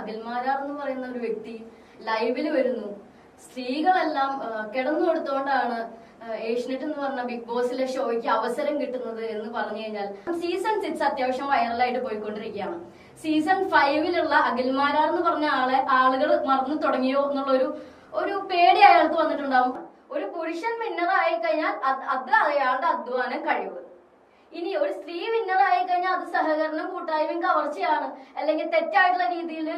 അഖിൽമാരാർ എന്ന് പറയുന്ന ഒരു വ്യക്തി ലൈവിൽ വരുന്നു. സ്ത്രീകളെല്ലാം കിടന്നു കൊടുത്തോണ്ടാണ് ഏഷ്യനെറ്റ് എന്ന് പറഞ്ഞ ബിഗ് ബോസിലെ ഷോയ്ക്ക് അവസരം കിട്ടുന്നത് എന്ന് പറഞ്ഞു കഴിഞ്ഞാൽ സീസൺ സിക്സ് അത്യാവശ്യം വൈറലായിട്ട് പോയിക്കൊണ്ടിരിക്കുകയാണ്. സീസൺ ഫൈവിലുള്ള അഖിൽമാരാർ എന്ന് പറഞ്ഞ ആളെ ആളുകൾ മറന്നു തുടങ്ങിയോ എന്നുള്ളൊരു ഒരു പേടി അയാൾക്ക് വന്നിട്ടുണ്ടാവും. ഒരു പുരുഷൻ മിന്നറായി കഴിഞ്ഞാൽ അത് അയാളുടെ അധ്വാനം കഴിവ്. ഇനി ഒരു സ്ത്രീ വിന്നർ ആയി കഴിഞ്ഞാൽ അത് സഹകരണം കൂട്ടായ്മയും കവർച്ചയാണ്. അല്ലെങ്കിൽ തെറ്റായിട്ടുള്ള രീതിയിൽ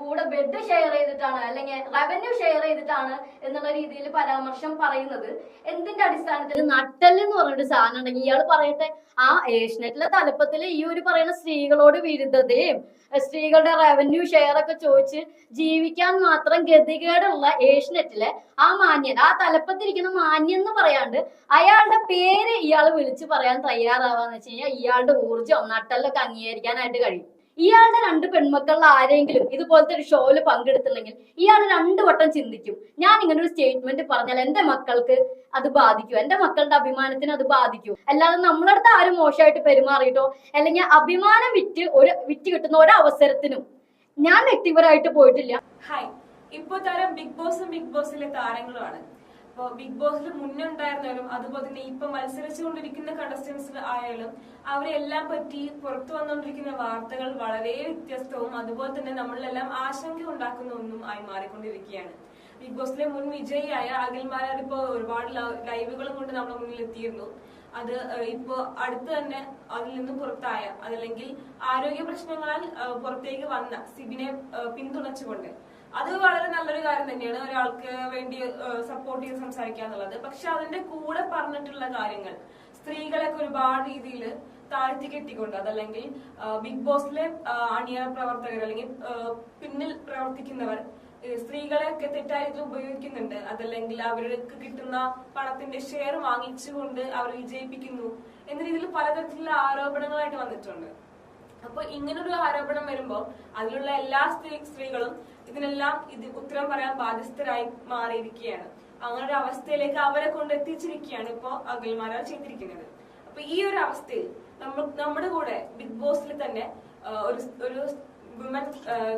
കൂടെ ബെഡ് ഷെയർ ചെയ്തിട്ടാണ് അല്ലെങ്കിൽ റവന്യൂ ഷെയർ ചെയ്തിട്ടാണ് എന്നുള്ള രീതിയിൽ പരാമർശം പറയുന്നത്. എന്തിന്റെ അടിസ്ഥാനത്തിൽ? നട്ടൽ എന്ന് പറഞ്ഞൊരു സാധനം ഉണ്ടെങ്കിൽ ഇയാൾ പറയട്ടെ ആ ഏഷ്യനെറ്റിലെ തലപ്പത്തിൽ ഈ ഒരു പറയുന്ന സ്ത്രീകളോട് വിരുദ്ധതയും സ്ത്രീകളുടെ റവന്യൂ ഷെയർ ഒക്കെ ചോദിച്ച് ജീവിക്കാൻ മാത്രം ഗതികേടുള്ള ഏഷ്യനെറ്റിലെ ആ മാന്യൻ ആ തലപ്പത്തിരിക്കുന്ന മാന്യൻ എന്ന് പറയാണ്ട് അയാളുടെ പേര് ഇയാൾ വിളിച്ച് പറയാൻ തയ്യാറാവാന്ന് വെച്ച് കഴിഞ്ഞാൽ ഇയാളുടെ ഊർജം നട്ടലൊക്കെ അംഗീകരിക്കാനായിട്ട് കഴിയും. ഇയാളുടെ രണ്ട് പെൺമക്കളിൽ ആരെങ്കിലും ഇതുപോലത്തെ ഒരു ഷോയിൽ പങ്കെടുത്തില്ലെങ്കിൽ ഇയാൾ രണ്ടു വട്ടം ചിന്തിക്കും. ഞാൻ ഇങ്ങനെ ഒരു സ്റ്റേറ്റ്മെന്റ് പറഞ്ഞാൽ എന്റെ മക്കൾക്ക് അത് ബാധിക്കും? എന്റെ മക്കളുടെ അഭിമാനത്തിന് അത് ബാധിക്കും? അല്ലാതെ നമ്മളടുത്ത് ആരും മോശമായിട്ട് പെരുമാറിയിട്ടോ? അല്ലെങ്കിൽ അഭിമാനം വിറ്റ് ഒരു വിറ്റ് കിട്ടുന്ന ഒരു ഞാൻ വ്യക്തിപരമായിട്ട് പോയിട്ടില്ല. ഹായ് ഇപ്പോ താരം ബിഗ് ബോസും ബിഗ് ബോസിലെ താരങ്ങളുമാണ്. ഇപ്പൊ ബിഗ് ബോസിൽ മുന്നേ ഉണ്ടായിരുന്നാലും അതുപോലെ തന്നെ ഇപ്പൊ മത്സരിച്ചുകൊണ്ടിരിക്കുന്ന കണ്ടസ്റ്റൻസ് ആയാലും അവരെല്ലാം പറ്റി പുറത്തു വന്നുകൊണ്ടിരിക്കുന്ന വാർത്തകൾ വളരെ വ്യത്യസ്തവും അതുപോലെ തന്നെ നമ്മളിലെല്ലാം ആശങ്ക ഉണ്ടാക്കുന്ന ഒന്നും ആയി മാറിക്കൊണ്ടിരിക്കുകയാണ്. ബിഗ് ബോസിലെ മുൻ വിജയിയായ അഖിൽമാരാർ ഇപ്പോ ഒരുപാട് ലൈവുകളും കൊണ്ട് നമ്മുടെ മുന്നിൽ എത്തിയിരുന്നു അത് ഇപ്പോ അടുത്ത് തന്നെ അതിൽ നിന്ന് പുറത്തായ അതല്ലെങ്കിൽ ആരോഗ്യ പ്രശ്നങ്ങളാൽ പുറത്തേക്ക് വന്ന സിബിനെ പിന്തുണച്ചുകൊണ്ട് അത് വളരെ നല്ലൊരു കാര്യം തന്നെയാണ്. ഒരാൾക്ക് വേണ്ടി സപ്പോർട്ട് ചെയ്ത് സംസാരിക്കുക എന്നുള്ളത്. പക്ഷെ അതിന്റെ കൂടെ പറഞ്ഞിട്ടുള്ള കാര്യങ്ങൾ സ്ത്രീകളൊക്കെ ഒരുപാട് രീതിയിൽ താഴ്ത്തി കെട്ടിക്കൊണ്ട് അതല്ലെങ്കിൽ ബിഗ് ബോസിലെ അണിയ പ്രവർത്തകർ അല്ലെങ്കിൽ പിന്നിൽ പ്രവർത്തിക്കുന്നവർ സ്ത്രീകളെയൊക്കെ തെറ്റായിട്ട് ഉപയോഗിക്കുന്നുണ്ട്. അതല്ലെങ്കിൽ അവർക്ക് കിട്ടുന്ന പണത്തിന്റെ ഷെയർ വാങ്ങിച്ചുകൊണ്ട് അവർ വിജയിപ്പിക്കുന്നു എന്ന രീതിയിൽ പലതരത്തിലുള്ള ആരോപണങ്ങളായിട്ട് വന്നിട്ടുണ്ട്. അപ്പൊ ഇങ്ങനൊരു ആരോപണം വരുമ്പോൾ അതിലുള്ള എല്ലാ സ്ത്രീ സ്ത്രീകളും ഇതിനെല്ലാം ഇത് ഉത്തരം പറയാൻ ബാധ്യസ്ഥരായി മാറിയിരിക്കുകയാണ്. അങ്ങനെ ഒരു അവസ്ഥയിലേക്ക് അവരെ കൊണ്ട് എത്തിച്ചിരിക്കുകയാണ് ഇപ്പോ അഖിൽമാരാൾ ചെയ്തിരിക്കുന്നത്. അപ്പൊ ഈ ഒരു അവസ്ഥയിൽ നമ്മൾ നമ്മുടെ കൂടെ ബിഗ് ബോസിൽ തന്നെ ഒരു ഒരു വിമൻ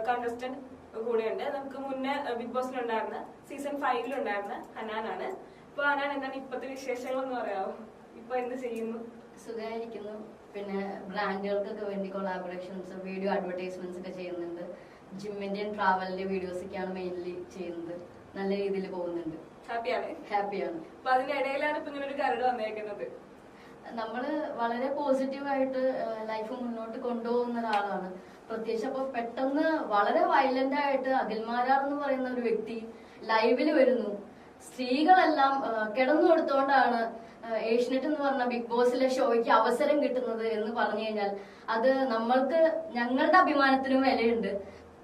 കണ്ടസ്റ്റന്റ് കൂടെയുണ്ട്. നമുക്ക് മുന്നേ ബിഗ് ബോസിൽ ഉണ്ടായിരുന്ന സീസൺ ഫൈവിൽ ഉണ്ടായിരുന്ന ഹനാനാണ്. ഇപ്പൊ ഹനാൻ എന്താണ് ഇപ്പത്തെ വിശേഷങ്ങൾ എന്ന് പറയാമോ ഇപ്പൊ എന്ത് ചെയ്യുന്നു? സുഖമായിരിക്കുന്നു. പിന്നെ ബ്രാൻഡുകൾക്കൊക്കെ വേണ്ടി കൊളാബറേഷൻസ് വീഡിയോ അഡ്വർടൈസ്മെന്റ്സ് ഒക്കെ ചെയ്യുന്നുണ്ട്. ജിമ്മിന്റെയും ട്രാവലിന്റെ വീഡിയോസ് ഒക്കെയാണ് മെയിൻലി ചെയ്യുന്നത്. നല്ല രീതിയിൽ പോകുന്നുണ്ട്. ഹാപ്പിയാണ് ഹാപ്പിയാണ് അപ്പൊ അതിനിടയിലാണ് ഇപ്പൊ ഇങ്ങനെ ഒരു കരട് വന്നേക്കുന്നത്. നമ്മൾ വളരെ പോസിറ്റീവായിട്ട് ലൈഫ് മുന്നോട്ട് കൊണ്ടുപോകുന്ന ഒരാളാണ്. പ്രത്യേകിച്ച് അപ്പൊ പെട്ടെന്ന് വളരെ വയലന്റ് ആയിട്ട് അഖിൽമാരാർ എന്ന് പറയുന്ന ഒരു വ്യക്തി ലൈവിൽ വരുന്നു. സ്ത്രീകളെല്ലാം കിടന്നു കൊടുത്തോണ്ടാണ് ഏഷ്യനെറ്റ് എന്ന് പറഞ്ഞ ബിഗ് ബോസിലെ ഷോയ്ക്ക് അവസരം കിട്ടുന്നത് എന്ന് പറഞ്ഞു കഴിഞ്ഞാൽ അത് നമ്മൾക്ക് ഞങ്ങളുടെ അഭിമാനത്തിനും വിലയുണ്ട്.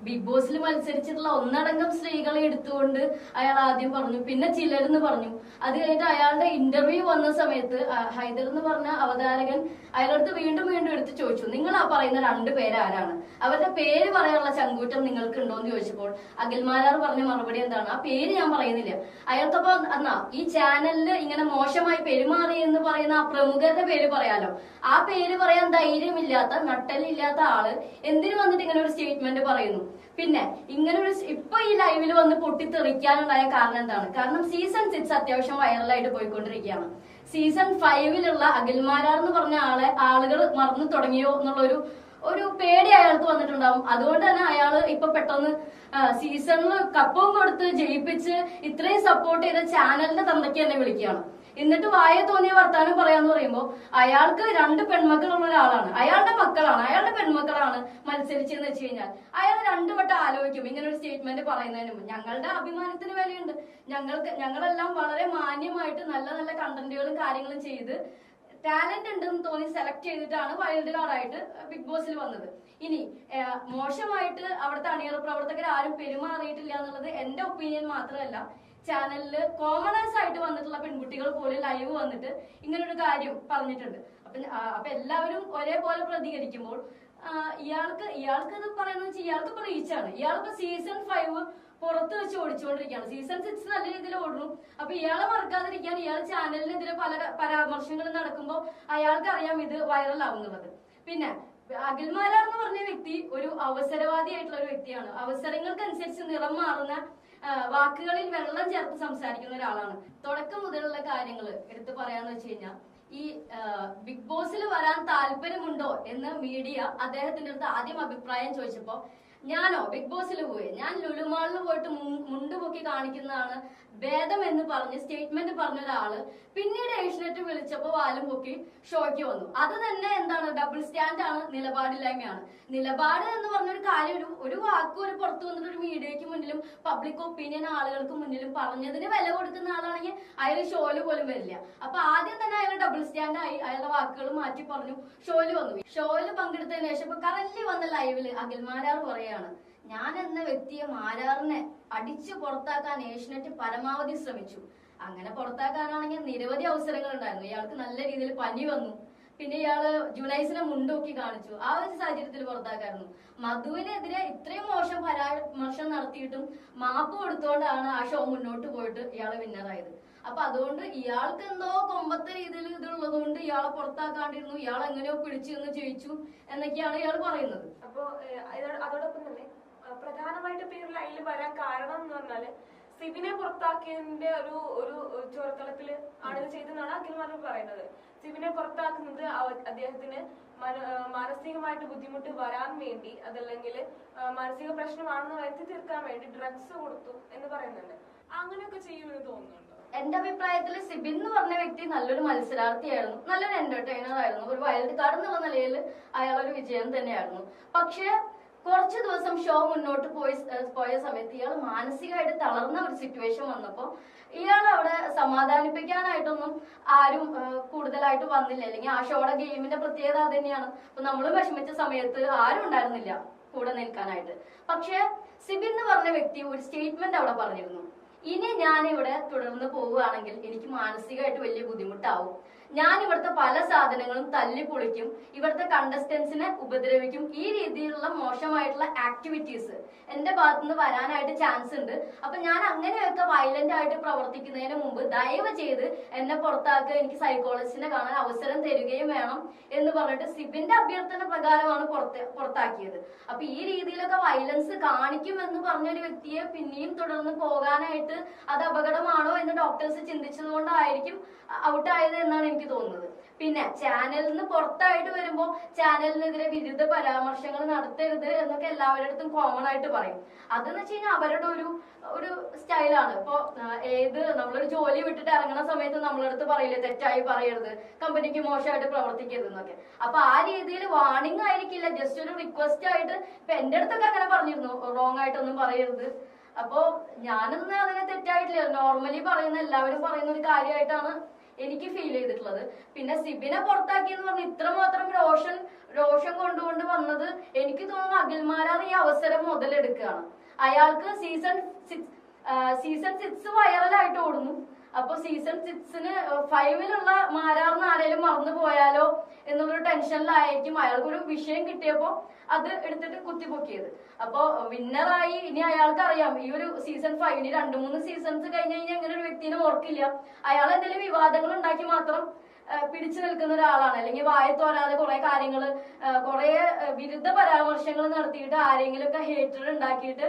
ബിഗ് ബോസിൽ മത്സരിച്ചിട്ടുള്ള ഒന്നടങ്കം സ്ത്രീകളെ എടുത്തുകൊണ്ട് അയാൾ ആദ്യം പറഞ്ഞു. പിന്നെ ചിലരെന്ന് പറഞ്ഞു. അത് കഴിഞ്ഞിട്ട് അയാളുടെ ഇന്റർവ്യൂ വന്ന സമയത്ത് ഹൈദർ എന്ന് പറഞ്ഞ അവതാരകൻ അയാളടുത്ത് വീണ്ടും വീണ്ടും എടുത്ത് ചോദിച്ചു നിങ്ങൾ ആ പറയുന്ന രണ്ട് പേര് ആരാണ്? അവരുടെ പേര് പറയാനുള്ള ചങ്കൂറ്റം നിങ്ങൾക്ക് ഉണ്ടോ എന്ന് ചോദിച്ചപ്പോൾ അഖിൽമാരാർ പറഞ്ഞ മറുപടി എന്താണ്? ആ പേര് ഞാൻ പറയുന്നില്ല. അയാൾക്കപ്പോ എന്നാ ഈ ചാനലിൽ ഇങ്ങനെ മോശമായി പെരുമാറി എന്ന് പറയുന്ന ആ പ്രമുഖരുടെ പേര് പറയാലോ? ആ പേര് പറയാൻ ധൈര്യമില്ലാത്ത നട്ടലില്ലാത്ത ആൾ എന്തിനു വന്നിട്ട് ഇങ്ങനെ ഒരു സ്റ്റേറ്റ്മെന്റ് പറയുന്നു? പിന്നെ ഇങ്ങനെ ഒരു ഇപ്പൊ ഈ ലൈവിൽ വന്ന് പൊട്ടിത്തെറിക്കാനുണ്ടായ കാരണം എന്താണ്? കാരണം സീസൺ സിക്സ് അത്യാവശ്യം വൈറലായിട്ട് പോയിക്കൊണ്ടിരിക്കുകയാണ്. സീസൺ ഫൈവിലുള്ള അഖിൽമാരാർ എന്ന് പറഞ്ഞ ആളെ ആളുകൾ മറന്നു തുടങ്ങിയോ എന്നുള്ളൊരു ഒരു പേടി അയാൾക്ക് വന്നിട്ടുണ്ടാവും. അതുകൊണ്ട് തന്നെ അയാൾ ഇപ്പൊ പെട്ടെന്ന് സീസണിൽ കപ്പവും കൊടുത്ത് ജയിപ്പിച്ച് ഇത്രയും സപ്പോർട്ട് ചെയ്ത ചാനലിന്റെ തന്തയ്ക്ക് തന്നെ വിളിക്കുകയാണ്. എന്നിട്ട് വായ തോന്നിയ വർത്താനം പറയാന്ന് പറയുമ്പോ അയാൾക്ക് രണ്ട് പെൺമക്കളുള്ള ഒരാളാണ്. അയാളുടെ മക്കളാണ്. അയാളുടെ പെൺമക്കളാണ് മത്സരിച്ചെന്ന് വെച്ച് കഴിഞ്ഞാൽ അയാൾ രണ്ടു വട്ടം ആലോചിക്കും. ഇങ്ങനെ ഒരു സ്റ്റേറ്റ്മെന്റ് പറയുന്നതിന് മുമ്പ്. ഞങ്ങളുടെ അഭിമാനത്തിന് വിലയുണ്ട്. ഞങ്ങൾക്ക് ഞങ്ങളെല്ലാം വളരെ മാന്യമായിട്ട് നല്ല നല്ല കണ്ടന്റുകളും കാര്യങ്ങളും ചെയ്ത് ടാലന്റ് ഉണ്ടെന്ന് തോന്നി സെലക്ട് ചെയ്തിട്ടാണ് വൈൽഡ് കാർഡായിട്ട് ബിഗ് ബോസിൽ വന്നത്. ഇനി മോശമായിട്ട് അവിടുത്തെ അണിയറ പ്രവർത്തകർ ആരും പെരുമാറിയിട്ടില്ല എന്നുള്ളത് എന്റെ ഒപ്പീനിയൻ മാത്രമല്ല. ചാനലിൽ കോമണേഴ്സ് ആയിട്ട് വന്നിട്ടുള്ള പെൺകുട്ടികൾ പോലും ലൈവ് വന്നിട്ട് ഇങ്ങനൊരു കാര്യം പറഞ്ഞിട്ടുണ്ട്. അപ്പൊ അപ്പൊ എല്ലാവരും ഒരേപോലെ പ്രതികരിക്കുമ്പോൾ ഇയാൾക്ക് ഇയാൾക്ക് ഇത് പറയുന്നത് വെച്ചാൽ ഇയാൾക്ക് ഇപ്പൊ റീച്ചാണ് ഇയാൾക്ക് സീസൺ ഫൈവ് പുറത്ത് വെച്ച് ഓടിച്ചുകൊണ്ടിരിക്കുകയാണ്. സീസൺ സിക്സ് നല്ല രീതിയിൽ ഓടുന്നു അപ്പൊ ഇയാളെ മറക്കാതിരിക്കാൻ ഇയാൾ ചാനലിനെതിരെ പല പരാമർശങ്ങളും നടക്കുമ്പോൾ അയാൾക്ക് അറിയാം ഇത് വൈറൽ ആവുന്നുള്ളത് പിന്നെ അഖിൽമാരാർ എന്ന് പറഞ്ഞ വ്യക്തി ഒരു അവസരവാദിയായിട്ടുള്ള ഒരു വ്യക്തിയാണ്. അവസരങ്ങൾക്കനുസരിച്ച് നിറം മാറുന്ന വാക്കുകളിൽ വെള്ളം ചേർത്ത് സംസാരിക്കുന്ന ഒരാളാണ്. തുടക്കം മുതലുള്ള കാര്യങ്ങൾ എടുത്തു പറയാന്ന് വെച്ച് കഴിഞ്ഞാൽ ഈ ബിഗ് ബോസിൽ വരാൻ താല്പര്യമുണ്ടോ എന്ന് മീഡിയ അദ്ദേഹത്തിന്റെ അടുത്ത് ആദ്യം അഭിപ്രായം ചോദിച്ചപ്പോ ഞാനോ ബിഗ് ബോസിൽ പോയി. ഞാൻ ലുലുമാളിൽ പോയിട്ട് മുണ്ട് പൊക്കി കാണിക്കുന്നതാണ് ഭേദം എന്ന് പറഞ്ഞ് സ്റ്റേറ്റ്മെന്റ് പറഞ്ഞ ഒരാൾ പിന്നീട് ഏഷ്യനെറ്റ് വിളിച്ചപ്പോ വാലും പൊക്കി ഷോയ്ക്ക് വന്നു. അത് തന്നെ എന്താണ്? ഡബിൾ സ്റ്റാൻഡ് ആണ് നിലപാടില്ലായ്മയാണ്. നിലപാട് എന്ന് പറഞ്ഞ ഒരു കാര്യം ഒരു ഒരു വാക്കും ഒരു പുറത്തു വന്നിട്ട് ഒരു മീഡിയയ്ക്ക് മുന്നിലും പബ്ലിക് ഒപ്പീനിയൻ ആളുകൾക്ക് മുന്നിലും പറഞ്ഞതിന് വില കൊടുക്കുന്ന ആളാണെങ്കിൽ അയാൾ ഷോയിൽ പോലും വരില്ല. അപ്പൊ ആദ്യം തന്നെ അയാൾ ഡബിൾ സ്റ്റാൻഡ് ആയി അയാളുടെ വാക്കുകൾ മാറ്റി പറഞ്ഞു ഷോയിൽ വന്നു. ഷോയിൽ പങ്കെടുത്തതിന് ശേഷം ഇപ്പൊ കറന്റ് വന്ന ലൈവിൽ അഖിൽമാരാർ പറയാണ് ഞാൻ എന്ന വ്യക്തിയെ മാരാറിനെ അടിച്ചു പുറത്താക്കാൻ ഏഷ്യനെറ്റ് പരമാവധി ശ്രമിച്ചു. അങ്ങനെ പുറത്താക്കാനാണെങ്കിൽ നിരവധി അവസരങ്ങൾ ഉണ്ടായിരുന്നു ഇയാൾക്ക് നല്ല രീതിയിൽ പനി വന്നു. പിന്നെ ഇയാൾ ജുനൈസിനെ മുണ്ടോക്കി കാണിച്ചു. ആ ഒരു സാഹചര്യത്തിൽ പുറത്താക്കായിരുന്നു. മധുവിനെതിരെ ഇത്രയും മോശം പരാമർശം നടത്തിയിട്ടും മാപ്പ് കൊടുത്തുകൊണ്ടാണ് ആ ഷോ മുന്നോട്ട് പോയിട്ട് ഇയാൾ വിന്നറായത്. അപ്പൊ അതുകൊണ്ട് ഇയാൾക്ക് എന്തോ കൊമ്പത്തെ രീതിയിൽ ഇതുള്ളത് കൊണ്ട് ഇയാളെ പുറത്താക്കാണ്ടിരുന്നു. ഇയാൾ എങ്ങനെയോ പിടിച്ചു എന്ന് ജയിച്ചു എന്നൊക്കെയാണ് ഇയാൾ പറയുന്നത്. അപ്പോ അതോടൊപ്പം തന്നെ പ്രധാനമായിട്ട് പേരിൽ അതിൽ വരാൻ കാരണം എന്ന് പറഞ്ഞാൽ സിബിനെ പുറത്താക്കിയതിന്റെ ഒരു ഒരു ചോരത്തളത്തിൽ ആണ് ഇത് ചെയ്തെന്നാണ് അഖിൽമാർ പറയുന്നത്. സിബിനെ പുറത്താക്കുന്നത് അദ്ദേഹത്തിന് മാനസികമായിട്ട് ബുദ്ധിമുട്ട് വരാൻ വേണ്ടി അതല്ലെങ്കിൽ മാനസിക പ്രശ്നമാണെന്ന് വരുത്തി തീർക്കാൻ വേണ്ടി ഡ്രഗ്സ് കൊടുത്തു എന്ന് പറയുന്നുണ്ട്. അങ്ങനെയൊക്കെ ചെയ്യുമെന്ന് തോന്നുന്നുണ്ടോ? എന്റെ അഭിപ്രായത്തിൽ സിബിൻ എന്ന് പറഞ്ഞ വ്യക്തി നല്ലൊരു മത്സരാർത്ഥിയായിരുന്നു. നല്ലൊരു എന്റർടൈനർ ആയിരുന്നു. ഒരു വൈൽഡ് കാർഡ് എന്നുള്ള നിലയിൽ അയാളൊരു വിജയം തന്നെയായിരുന്നു. പക്ഷേ കുറച്ച് ദിവസം ഷോ മുന്നോട്ട് പോയി പോയ സമയത്ത് ഇയാൾ മാനസികമായിട്ട് തളർന്ന ഒരു സിറ്റുവേഷൻ വന്നപ്പോ ഇയാൾ അവിടെ സമാധാനിപ്പിക്കാനായിട്ടൊന്നും ആരും കൂടുതലായിട്ട് വന്നില്ല. അല്ലെങ്കിൽ ആ ഷോയുടെ ഗെയിമിന്റെ പ്രത്യേകത അത് തന്നെയാണ് അപ്പൊ നമ്മൾ വിഷമിച്ച സമയത്ത് ആരും ഉണ്ടായിരുന്നില്ല കൂടെ നിൽക്കാനായിട്ട്. പക്ഷെ സിബിൻ എന്ന് പറഞ്ഞ വ്യക്തി ഒരു സ്റ്റേറ്റ്മെന്റ് അവിടെ പറഞ്ഞിരുന്നു. ഇനി ഞാൻ ഇവിടെ തുടർന്ന് പോവുകയാണെങ്കിൽ എനിക്ക് മാനസികമായിട്ട് വലിയ ബുദ്ധിമുട്ടാവും. ഞാൻ ഇവിടുത്തെ പല സാധനങ്ങളും തല്ലി പൊളിക്കും. ഇവിടുത്തെ കണ്ടസ്റ്റൻസിനെ ഉപദ്രവിക്കും. ഈ രീതിയിലുള്ള മോശമായിട്ടുള്ള ആക്ടിവിറ്റീസ് എന്റെ ഭാഗത്തുനിന്ന് വരാനായിട്ട് ചാൻസ് ഉണ്ട്. അപ്പൊ ഞാൻ അങ്ങനെയൊക്കെ വയലന്റ് ആയിട്ട് പ്രവർത്തിക്കുന്നതിന് മുമ്പ് ദയവ് ചെയ്ത് എന്നെ പുറത്താക്കുക എനിക്ക് സൈക്കോളജിസ്റ്റിനെ കാണാൻ അവസരം തരികയും വേണം എന്ന് പറഞ്ഞിട്ട് സിബിന്റെ അഭ്യർത്ഥന പ്രകാരമാണ് പുറത്ത് പുറത്താക്കിയത്. അപ്പൊ ഈ രീതിയിലൊക്കെ വയലൻസ് കാണിക്കും എന്ന് പറഞ്ഞൊരു വ്യക്തിയെ പിന്നെയും തുടർന്ന് പോകാനായിട്ട് അത് അപകടമാണോ എന്ന് ഡോക്ടേഴ്സ് ചിന്തിച്ചത് കൊണ്ടായിരിക്കും ഔട്ട് ആയത് എന്നാണ് എനിക്ക് തോന്നുന്നത്. പിന്നെ ചാനലിൽ നിന്ന് പുറത്തായിട്ട് വരുമ്പോൾ ചാനലിനെതിരെ വിരുദ്ധ പരാമർശങ്ങൾ നടത്തരുത് എന്നൊക്കെ എല്ലാവരുടെ അടുത്തും കോമൺ ആയിട്ട് പറയും. അതെന്ന് വെച്ച് കഴിഞ്ഞാൽ അവരുടെ ഒരു ഒരു സ്റ്റൈലാണ് ഇപ്പൊ ഏത് നമ്മളൊരു ജോലി വിട്ടിട്ട് ഇറങ്ങുന്ന സമയത്ത് നമ്മളടുത്ത് പറയില്ലേ തെറ്റായി പറയരുത് കമ്പനിക്ക് മോശമായിട്ട് പ്രവർത്തിക്കരുത് എന്നൊക്കെ. അപ്പൊ ആ രീതിയിൽ വാണിംഗ് ആയിരിക്കില്ല. ജസ്റ്റ് ഒരു റിക്വസ്റ്റ് ആയിട്ട് ഇപ്പൊ എന്റെ അടുത്തൊക്കെ അങ്ങനെ പറഞ്ഞിരുന്നു. റോങ് ആയിട്ടൊന്നും പറയരുത്. അപ്പോ ഞാനൊന്നും അതിനെ തെറ്റായിട്ടില്ല. നോർമലി പറയുന്ന എല്ലാവരും പറയുന്ന ഒരു കാര്യമായിട്ടാണ് എനിക്ക് ഫീൽ ചെയ്തിട്ടുള്ളത്. പിന്നെ സിബിനെ പുറത്താക്കിയെന്ന് പറഞ്ഞ് ഇത്രമാത്രം രോഷൻ രോഷം കൊണ്ടുകൊണ്ട് വന്നത് എനിക്ക് തോന്നുന്നു അഖിൽമാരാർ ഈ അവസരം മുതലെടുക്കുകയാണ്. അയാൾക്ക് സീസൺ സിക്സ് സീസൺ സിക്സ് വൈറലായിട്ട് ഓടുന്നു. അപ്പൊ സീസൺ സിക്സിന് ഫൈവിലുള്ള മാരാർന്ന് ആരെങ്കിലും മറന്നു പോയാലോ എന്നുള്ളൊരു ടെൻഷനിലായിരിക്കും അയാൾക്കൊരു വിഷയം കിട്ടിയപ്പോ അത് എടുത്തിട്ട് കുത്തിപ്പൊക്കിയത്. അപ്പൊ വിന്നറായി ഇനി അയാൾക്ക് അറിയാം ഈ ഒരു സീസൺ ഫൈവ് ഇനി രണ്ടു മൂന്ന് സീസൺസ് കഴിഞ്ഞു കഴിഞ്ഞാൽ ഇങ്ങനെ ഒരു വ്യക്തിനെ ഓർക്കില്ല. അയാൾ എന്തെങ്കിലും വിവാദങ്ങൾ ഉണ്ടാക്കി മാത്രം പിടിച്ചു നിൽക്കുന്ന ഒരാളാണ്. അല്ലെങ്കിൽ വായ തോരാതെ കുറെ കാര്യങ്ങൾ കുറെ വിരുദ്ധ പരാമർശങ്ങൾ നടത്തിയിട്ട് ആരെങ്കിലും ഒക്കെ ഹേറ്റർ ഉണ്ടാക്കിയിട്ട്